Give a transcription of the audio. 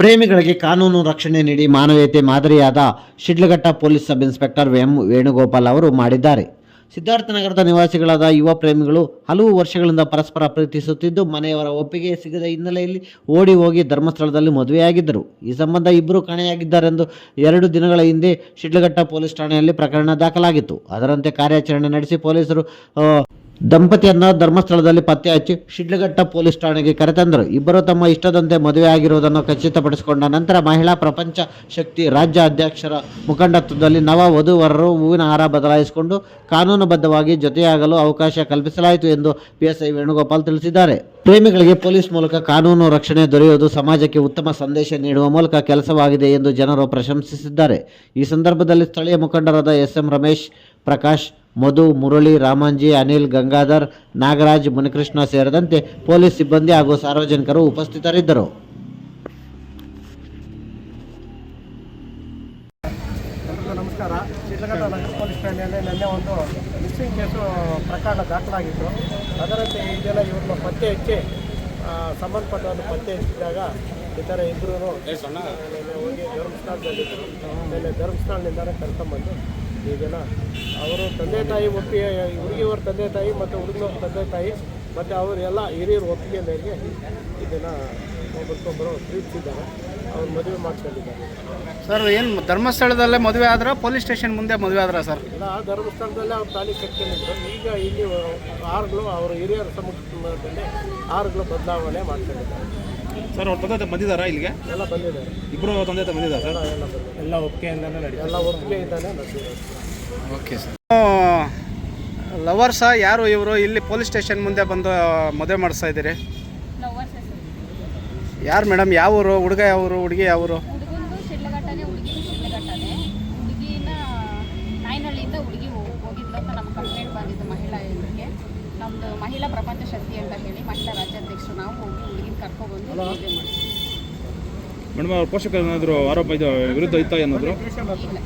ಪ್ರೇಮಿಗಳಿಗೆ ಕಾನೂನು ರಕ್ಷಣೆ ನೀಡಿ ಮಾನವೀಯತೆ ಮಾದರಿಯಾದ Shidlaghatta police sub inspector M Venugopal ಅವರು ಮಾಡಿದ್ದಾರೆ. ಸಿದ್ಧಾರ್ಥನಗರದ ನಿವಾಸಿಗಳಾದ ಯುವ ಪ್ರೇಮಿಗಳು ಹಲವು ವರ್ಷಗಳಿಂದ ಪರಸ್ಪರ ಪ್ರೀತಿಸುತ್ತಿದ್ದು, ಮನೆಯವರ ಒಪ್ಪಿಗೆ ಸಿಗದ ಹಿನ್ನೆಲೆಯಲ್ಲಿ ಓಡಿ ಹೋಗಿ ಧರ್ಮಸ್ಥಳದಲ್ಲಿ ಮದುವೆಯಾಗಿದ್ದರು. ಈ ಸಂಬಂಧ ಇಬ್ಬರು ಕಾಣೆಯಾಗಿದ್ದಾರೆಂದು ಎರಡು ದಿನಗಳ ಹಿಂದೆ ಶಿಡ್ಲಘಟ್ಟ ಪೊಲೀಸ್ ಠಾಣೆಯಲ್ಲಿ ಪ್ರಕರಣ ದಾಖಲಾಗಿತ್ತು. ಅದರಂತೆ ಕಾರ್ಯಾಚರಣೆ ನಡೆಸಿ ಪೊಲೀಸರು ದಂಪತಿಯನ್ನ ಧರ್ಮಸ್ಥಳದಲ್ಲಿ ಪತ್ತೆ ಹಚ್ಚಿ ಶಿಡ್ಲಘಟ್ಟ ಪೊಲೀಸ್ ಠಾಣೆಗೆ ಕರೆತಂದರು. ಇಬ್ಬರು ತಮ್ಮ ಇಷ್ಟದಂತೆ ಮದುವೆ ಆಗಿರುವುದನ್ನು ಖಚಿತಪಡಿಸಿಕೊಂಡ ನಂತರ ಮಹಿಳಾ ಪ್ರಪಂಚ ಶಕ್ತಿ ರಾಜ್ಯ ಅಧ್ಯಕ್ಷರ ಮುಖಂಡತ್ವದಲ್ಲಿ ನವ ವಧುವರರು ಹೂವಿನ ಹಾರ ಬದಲಾಯಿಸಿಕೊಂಡು ಕಾನೂನುಬದ್ಧವಾಗಿ ಜೊತೆಯಾಗಲು ಅವಕಾಶ ಕಲ್ಪಿಸಲಾಯಿತು ಎಂದು ಪಿಎಸ್ಐ ವೇಣುಗೋಪಾಲ್ ತಿಳಿಸಿದ್ದಾರೆ. ಪ್ರೇಮಿಗಳಿಗೆ ಪೊಲೀಸ್ ಮೂಲಕ ಕಾನೂನು ರಕ್ಷಣೆ ದೊರೆಯುವುದು ಸಮಾಜಕ್ಕೆ ಉತ್ತಮ ಸಂದೇಶ ನೀಡುವ ಮೂಲಕ ಕೆಲಸವಾಗಿದೆ ಎಂದು ಜನರು ಪ್ರಶಂಸಿಸಿದ್ದಾರೆ. ಈ ಸಂದರ್ಭದಲ್ಲಿ ಸ್ಥಳೀಯ ಮುಖಂಡರಾದ ಎಸ್ ಎಂ ರಮೇಶ್ ಪ್ರಕಾಶ್ ಮಧು, ಮುರಳಿ, ರಾಮಾಂಜಿ, ಅನಿಲ್, ಗಂಗಾಧರ್, ನಾಗರಾಜ್, ಮುನಿಕೃಷ್ಣ ಸೇರಿದಂತೆ ಪೊಲೀಸ್ ಸಿಬ್ಬಂದಿ ಹಾಗೂ ಸಾರ್ವಜನಿಕರು ಉಪಸ್ಥಿತರಿದ್ದರು. ನಮಸ್ಕಾರ. ಶಿಡ್ಲಘಟ್ಟ ಪೊಲೀಸ್ ಠಾಣೆಯಲ್ಲಿ ನಿನ್ನೆ ಒಂದು ಮಿಸ್ಸಿಂಗ್ ಕೇಸು ಪ್ರಕರಣ ದಾಖಲಾಗಿತ್ತು. ಅದರಂತೆ ಇದೆಲ್ಲ ಇವ್ರನ್ನ ಪತ್ತೆ ಹಚ್ಚಿ ಸಂಬಂಧಪಟ್ಟವನ್ನು ಪತ್ತೆ ಹಚ್ಚಿದಾಗ ಈ ಥರ ಇಬ್ಬರು ಹೋಗಿ ಧರ್ಮಸ್ಥಳದಲ್ಲಿದ್ದರು ಆಮೇಲೆ ಧರ್ಮಸ್ಥಳದಿಂದಲೇ ಕರ್ಕೊಂಬಂದು ಈ ಜನ ಅವರು ತಂದೆ ತಾಯಿ ಒಪ್ಪಿಗೆ ಹುಡುಗಿಯವ್ರ ತಂದೆ ತಾಯಿ ಮತ್ತು ಹುಡುಗನವ್ರ ತಂದೆ ತಾಯಿ ಮತ್ತು ಅವರೆಲ್ಲ ಹಿರಿಯರು ಒಪ್ಪಿಗೆ ಮೇರೆಗೆ ಇದನ್ನು ಒಬ್ಬರಿಗೊಬ್ಬರು ಪ್ರೀತಿಸಿದ್ದಾರೆ ಅವ್ರು ಮದುವೆ ಮಾಡ್ಕೊಂಡಿದ್ದಾರೆ. ಸರ್ ಏನು ಧರ್ಮಸ್ಥಳದಲ್ಲೇ ಮದುವೆ ಆದ್ರೆ ಪೊಲೀಸ್ ಸ್ಟೇಷನ್ ಮುಂದೆ ಮದುವೆ ಆದ್ರೆ ಸರ್? ಇಲ್ಲ ಆ ಧರ್ಮಸ್ಥಳದಲ್ಲೇ ಅವ್ರು ತಾಲಿ ಕಟ್ಕೊಂಡಿದ್ರು. ಈಗ ಇಲ್ಲಿ ಆರುಗಳು ಅವರು ಹಿರಿಯರ ಸಮುದ್ರದಲ್ಲಿ ಆರುಗಳು ಬದಲಾವಣೆ ಮಾಡ್ಕೊಂಡಿದ್ದಾರೆ. ಸರ್ ಅವ್ರ ತಂದೆ ಬಂದಿದ್ದಾರಾ ಇಲ್ಲಿಗೆ? ಎಲ್ಲ ಬಂದಿದ್ದಾರೆ. ಇಬ್ಬರು ತಂದೆ ಬಂದಿದ್ದಾರೆ ಸರ್? ಎಲ್ಲ ಓಕೆ ಎಲ್ಲ ಒಪ್ಪಿಗೆಯಿಂದನೇ ನಡೀತಾ ಎಲ್ಲ ಒಪ್ಪಿಗೆಯಿಂದಾನೇ ನಡೆದಿದ್ದಾರೆ ಓಕೆ ಸರ್. ಲವರ್ಸ ಯಾರು ಇವರು? ಇಲ್ಲಿ ಪೊಲೀಸ್ ಸ್ಟೇಷನ್ ಮುಂದೆ ಬಂದು ಮದುವೆ ಮಾಡಿಸ್ತಾ ಇದ್ದೀರಿ. ಯಾರು ಮೇಡಮ್? ಯಾವ ಊರು? ಹುಡುಗ ಯಾವ ಊರು? ಹುಡುಗಿ ಯಾವ ಊರು? ಹುಡುಗಂದು ಶಿಡ್ಲಘಟ್ಟನೆ ಹುಡುಗಿದು ಶಿಡ್ಲಘಟ್ಟನೆ. ಹುಡುಗಿನ ನಾಯಿನಹಳ್ಳಿಯಿಂದ ಹುಡುಗಿ ಹೋಗಿದ್ಲು ಅಂತ ನಮ್ಗೆ ಕಂಪ್ಲೇಂಟ್ ಬಂದಿದ್ದು ಮಹಿಳಾ ಇವ್ರಿಗೆ ನಮ್ಮದು ಮಹಿಳಾ ಪ್ರಪಂಚ ಶಕ್ತಿ ಅಂತ ಹೇಳಿ ಮಹಿಳಾ ರಾಜ್ಯಾಧ್ಯಕ್ಷರು ನಾವು ಹೋಗಿ ಕರ್ಕೊಬಂದು ಮೇಡಮ್ ಅವ್ರ ಪೋಷಕರು ಏನಾದರೂ ಆರೋಪ ಇದು ವಿರುದ್ಧ ಇತ್ತ ಏನಾದರೂ? ಇಲ್ಲ.